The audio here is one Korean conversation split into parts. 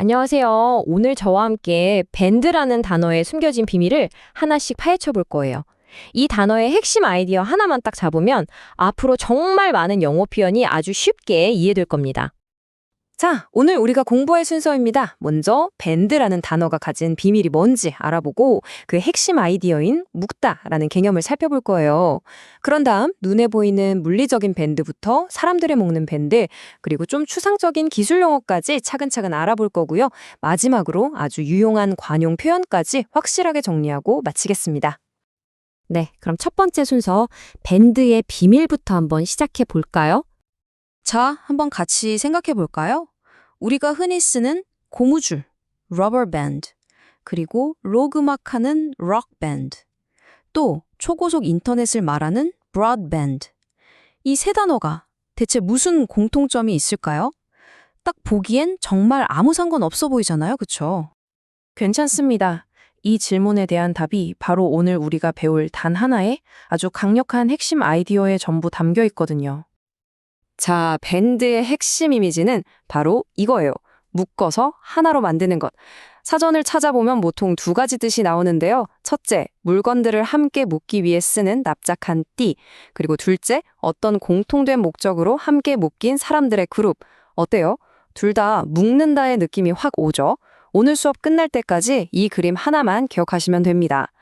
안녕하세요. 오늘 저와 함께 밴드라는 단어에 숨겨진 비밀을 하나씩 파헤쳐 볼 거예요. 이 단어의 핵심 아이디어 하나만 딱 잡으면 앞으로 정말 많은 영어 표현이 아주 쉽게 이해될 겁니다. 자, 오늘 우리가 공부할 순서입니다. 먼저 밴드라는 단어가 가진 비밀이 뭔지 알아보고 그 핵심 아이디어인 묶다라는 개념을 살펴볼 거예요. 그런 다음 눈에 보이는 물리적인 밴드부터 사람들의 먹는 밴드, 그리고 좀 추상적인 기술 용어까지 차근차근 알아볼 거고요. 마지막으로 아주 유용한 관용 표현까지 확실하게 정리하고 마치겠습니다. 네, 그럼 첫 번째 순서 밴드의 비밀부터 한번 시작해 볼까요? 자, 한번 같이 생각해 볼까요? 우리가 흔히 쓰는 고무줄, rubber band, 그리고 로그마카는 rock band, 또 초고속 인터넷을 말하는 broadband. 이 세 단어가 대체 무슨 공통점이 있을까요? 딱 보기엔 정말 아무 상관 없어 보이잖아요, 그쵸? 괜찮습니다. 이 질문에 대한 답이 바로 오늘 우리가 배울 단 하나의 아주 강력한 핵심 아이디어에 전부 담겨 있거든요. 자, 밴드의 핵심 이미지는 바로 이거예요. 묶어서 하나로 만드는 것. 사전을 찾아보면 보통 두 가지 뜻이 나오는데요. 첫째, 물건들을 함께 묶기 위해 쓰는 납작한 띠. 그리고 둘째, 어떤 공통된 목적으로 함께 묶인 사람들의 그룹. 어때요? 둘 다 묶는다의 느낌이 확 오죠? 오늘 수업 끝날 때까지 이 그림 하나만 기억하시면 됩니다.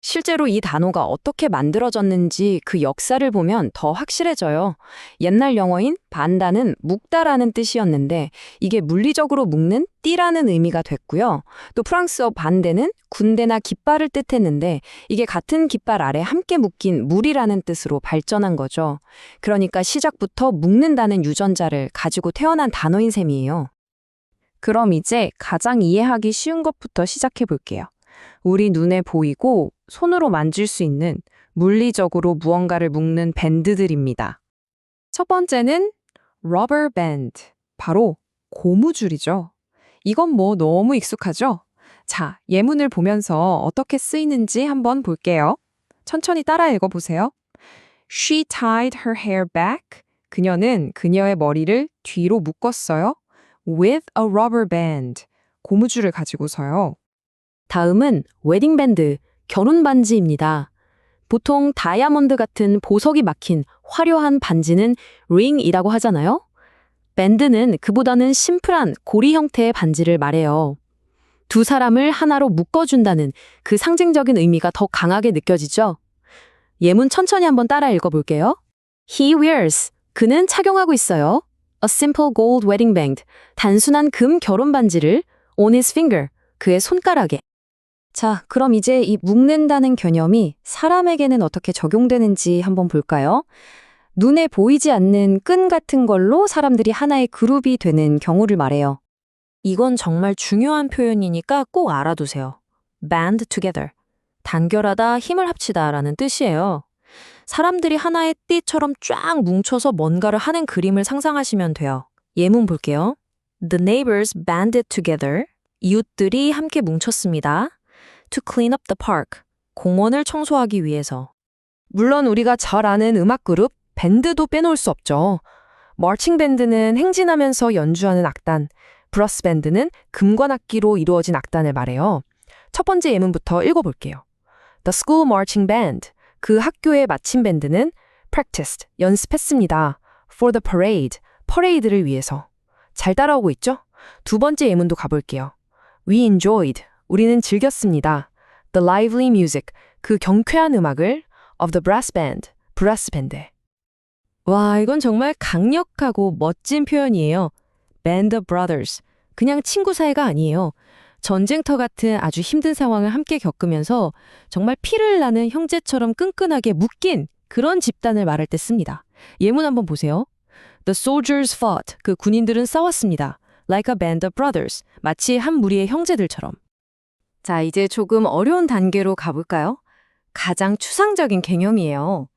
실제로 이 단어가 어떻게 만들어졌는지 그 역사를 보면 더 확실해져요. 옛날 영어인 반다는 묶다라는 뜻이었는데 이게 물리적으로 묶는 띠라는 의미가 됐고요. 또 프랑스어 반대는 군대나 깃발을 뜻했는데 이게 같은 깃발 아래 함께 묶인 물이라는 뜻으로 발전한 거죠. 그러니까 시작부터 묶는다는 유전자를 가지고 태어난 단어인 셈이에요. 그럼 이제 가장 이해하기 쉬운 것부터 시작해 볼게요. 우리 눈에 보이고 손으로 만질 수 있는 물리적으로 무언가를 묶는 밴드들입니다. 첫 번째는 rubber band, 바로 고무줄이죠. 이건 뭐 너무 익숙하죠? 자, 예문을 보면서 어떻게 쓰이는지 한번 볼게요. 천천히 따라 읽어보세요. She tied her hair back. 그녀는 그녀의 머리를 뒤로 묶었어요. With a rubber band. 고무줄을 가지고서요. 다음은 웨딩밴드, 결혼 반지입니다. 보통 다이아몬드 같은 보석이 막힌 화려한 반지는 링이라고 하잖아요. 밴드는 그보다는 심플한 고리 형태의 반지를 말해요. 두 사람을 하나로 묶어준다는 그 상징적인 의미가 더 강하게 느껴지죠? 예문 천천히 한번 따라 읽어볼게요. He wears. 그는 착용하고 있어요. A simple gold wedding band. 단순한 금 결혼 반지를 on his finger. 그의 손가락에. 자, 그럼 이제 이 묶는다는 개념이 사람에게는 어떻게 적용되는지 한번 볼까요? 눈에 보이지 않는 끈 같은 걸로 사람들이 하나의 그룹이 되는 경우를 말해요. 이건 정말 중요한 표현이니까 꼭 알아두세요. band together. 단결하다, 힘을 합치다 라는 뜻이에요. 사람들이 하나의 띠처럼 쫙 뭉쳐서 뭔가를 하는 그림을 상상하시면 돼요. 예문 볼게요. The neighbors banded together. 이웃들이 함께 뭉쳤습니다. To clean up the park. 공원을 청소하기 위해서. 물론 우리가 잘 아는 음악 그룹 밴드도 빼놓을 수 없죠. 머칭 밴드는 행진하면서 연주하는 악단, 브러스 밴드는 금관 악기로 이루어진 악단을 말해요. 첫 번째 예문부터 읽어볼게요. The school marching band. 그 학교의 마침 밴드는 practiced, 연습했습니다. for the parade, 퍼레이드를 위해서. 잘 따라오고 있죠? 두 번째 예문도 가볼게요. We enjoyed, 우리는 즐겼습니다. The lively music, 그 경쾌한 음악을 of the brass band, 브라스 밴드. 와, 이건 정말 강력하고 멋진 표현이에요. Band of brothers. 그냥 친구 사이가 아니에요. 전쟁터 같은 아주 힘든 상황을 함께 겪으면서 정말 피를 나는 형제처럼 끈끈하게 묶인 그런 집단을 말할 때 씁니다. 예문 한번 보세요. The soldiers fought. 그 군인들은 싸웠습니다. Like a band of brothers. 마치 한 무리의 형제들처럼. 자, 이제 조금 어려운 단계로 가볼까요? 가장 추상적인 개념이에요.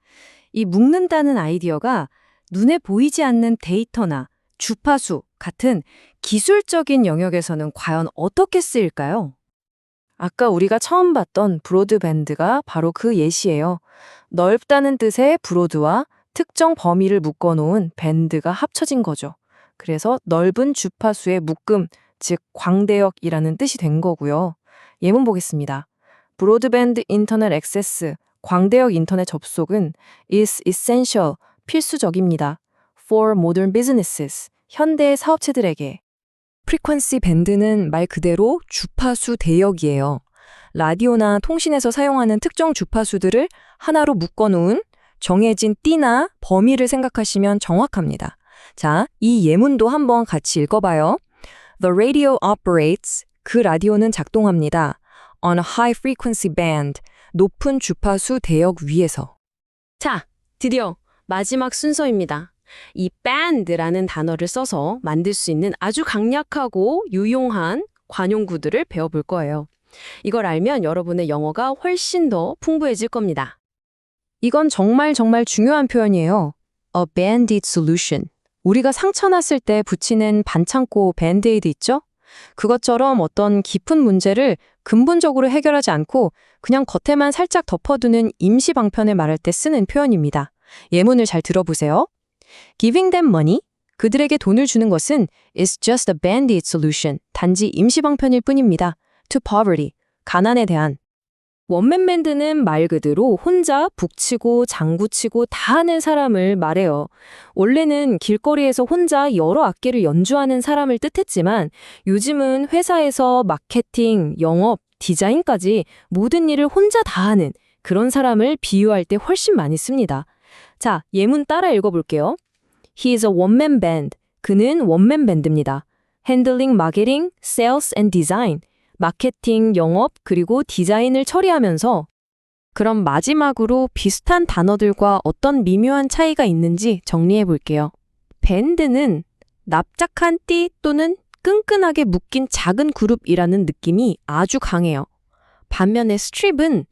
이 묶는다는 아이디어가 눈에 보이지 않는 데이터나 주파수 같은 기술적인 영역에서는 과연 어떻게 쓰일까요? 아까 우리가 처음 봤던 브로드밴드가 바로 그 예시예요. 넓다는 뜻의 브로드와 특정 범위를 묶어놓은 밴드가 합쳐진 거죠. 그래서 넓은 주파수의 묶음, 즉 광대역이라는 뜻이 된 거고요. 예문 보겠습니다. 브로드밴드 인터넷 액세스, 광대역 인터넷 접속은 is essential, 필수적입니다. for modern businesses, 현대 사업체들에게. 프리퀀시 밴드는 말 그대로 주파수 대역이에요. 라디오나 통신에서 사용하는 특정 주파수들을 하나로 묶어놓은 정해진 띠나 범위를 생각하시면 정확합니다. 자, 이 예문도 한번 같이 읽어봐요. The radio operates, 그 라디오는 작동합니다. on a high frequency band, 높은 주파수 대역 위에서. 자, 드디어 마지막 순서입니다. 이 band라는 단어를 써서 만들 수 있는 아주 강력하고 유용한 관용구들을 배워볼 거예요. 이걸 알면 여러분의 영어가 훨씬 더 풍부해질 겁니다. 이건 정말 정말 중요한 표현이에요. A band-aid solution. 우리가 상처 났을 때 붙이는 반창고 밴드에이드 있죠? 그것처럼 어떤 깊은 문제를 근본적으로 해결하지 않고 그냥 겉에만 살짝 덮어두는 임시 방편을 말할 때 쓰는 표현입니다. 예문을 잘 들어보세요. Giving them money. 그들에게 돈을 주는 것은 is just a band-aid solution. 단지 임시 방편일 뿐입니다. To poverty. 가난에 대한. 원맨 밴드는 말 그대로 혼자 북치고 장구치고 다 하는 사람을 말해요. 원래는 길거리에서 혼자 여러 악기를 연주하는 사람을 뜻했지만 요즘은 회사에서 마케팅, 영업, 디자인까지 모든 일을 혼자 다 하는 그런 사람을 비유할 때 훨씬 많이 씁니다. 자, 예문 따라 읽어볼게요. He is a one-man band. 그는 원맨 밴드입니다. Handling marketing, sales and design. 마케팅, 영업, 그리고 디자인을 처리하면서 그럼 마지막으로 비슷한 단어들과 어떤 미묘한 차이가 있는지 정리해 볼게요. 밴드는 납작한 띠 또는 끈끈하게 묶인 작은 그룹이라는 느낌이 아주 강해요. 반면에 스트립은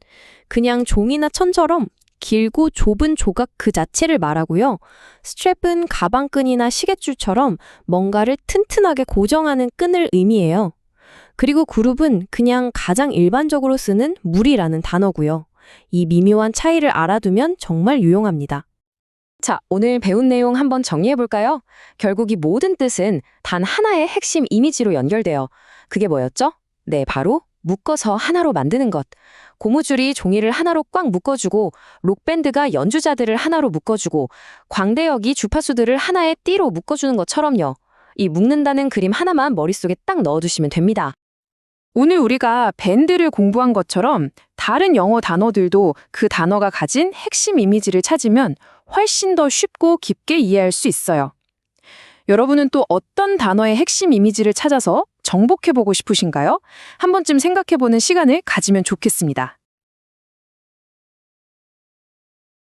그냥 종이나 천처럼 길고 좁은 조각 그 자체를 말하고요. 스트랩은 가방끈이나 시계줄처럼 뭔가를 튼튼하게 고정하는 끈을 의미해요. 그리고 그룹은 그냥 가장 일반적으로 쓰는 물이라는 단어고요. 이 미묘한 차이를 알아두면 정말 유용합니다. 자, 오늘 배운 내용 한번 정리해 볼까요? 결국 이 모든 뜻은 단 하나의 핵심 이미지로 연결돼요. 그게 뭐였죠? 네, 바로 묶어서 하나로 만드는 것. 고무줄이 종이를 하나로 꽉 묶어주고 록밴드가 연주자들을 하나로 묶어주고 광대역이 주파수들을 하나의 띠로 묶어주는 것처럼요. 이 묶는다는 그림 하나만 머릿속에 딱 넣어두시면 됩니다. 오늘 우리가 밴드를 공부한 것처럼 다른 영어 단어들도 그 단어가 가진 핵심 이미지를 찾으면 훨씬 더 쉽고 깊게 이해할 수 있어요. 여러분은 또 어떤 단어의 핵심 이미지를 찾아서 정복해보고 싶으신가요? 한 번쯤 생각해보는 시간을 가지면 좋겠습니다.